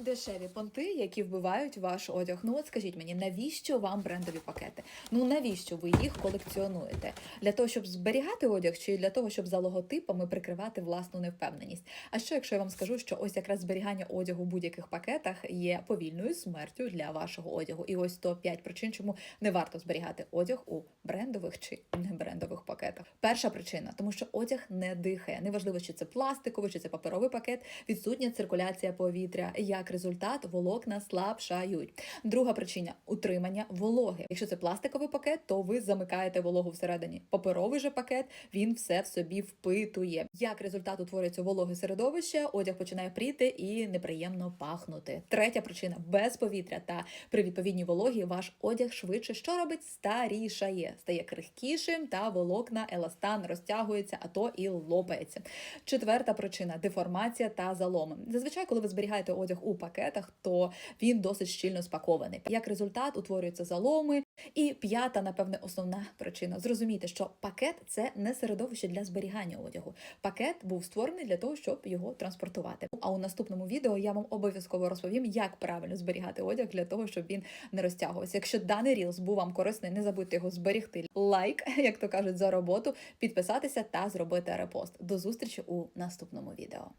Дешеві понти, які вбивають ваш одяг. Ну от скажіть мені, навіщо вам брендові пакети? Ну навіщо ви їх колекціонуєте? Для того, щоб зберігати одяг, чи для того, щоб за логотипами прикривати власну невпевненість? А що, якщо я вам скажу, що ось якраз зберігання одягу в будь-яких пакетах є повільною смертю для вашого одягу? І ось то 5 причин, чому не варто зберігати одяг у брендових чи не брендових пакетах. Перша причина, тому що одяг не дихає. Неважливо, чи це пластиковий, чи це паперовий пакет, відсутня циркуляція повітря. Як результат, волокна слабшають. Друга причина утримання вологи. Якщо це пластиковий пакет, то ви замикаєте вологу всередині. Паперовий же пакет він все в собі впитує. Як результат утворюється вологе середовище, одяг починає пріти і неприємно пахнути. Третя причина без повітря та при відповідній вологі ваш одяг швидше що робить старішає, стає крихкішим та волокна еластан розтягується, а то і лопається. Четверта причина деформація та заломи. Зазвичай, коли ви зберігаєте одяг у пакетах, то він досить щільно спакований. Як результат, утворюються заломи. І п'ята, напевне, основна причина. Зрозумійте, що пакет це не середовище для зберігання одягу. Пакет був створений для того, щоб його транспортувати. А у наступному відео я вам обов'язково розповім, як правильно зберігати одяг для того, щоб він не розтягувався. Якщо даний рілс був вам корисний, не забудьте його зберегти. Лайк, як то кажуть, за роботу, підписатися та зробити репост. До зустрічі у наступному відео.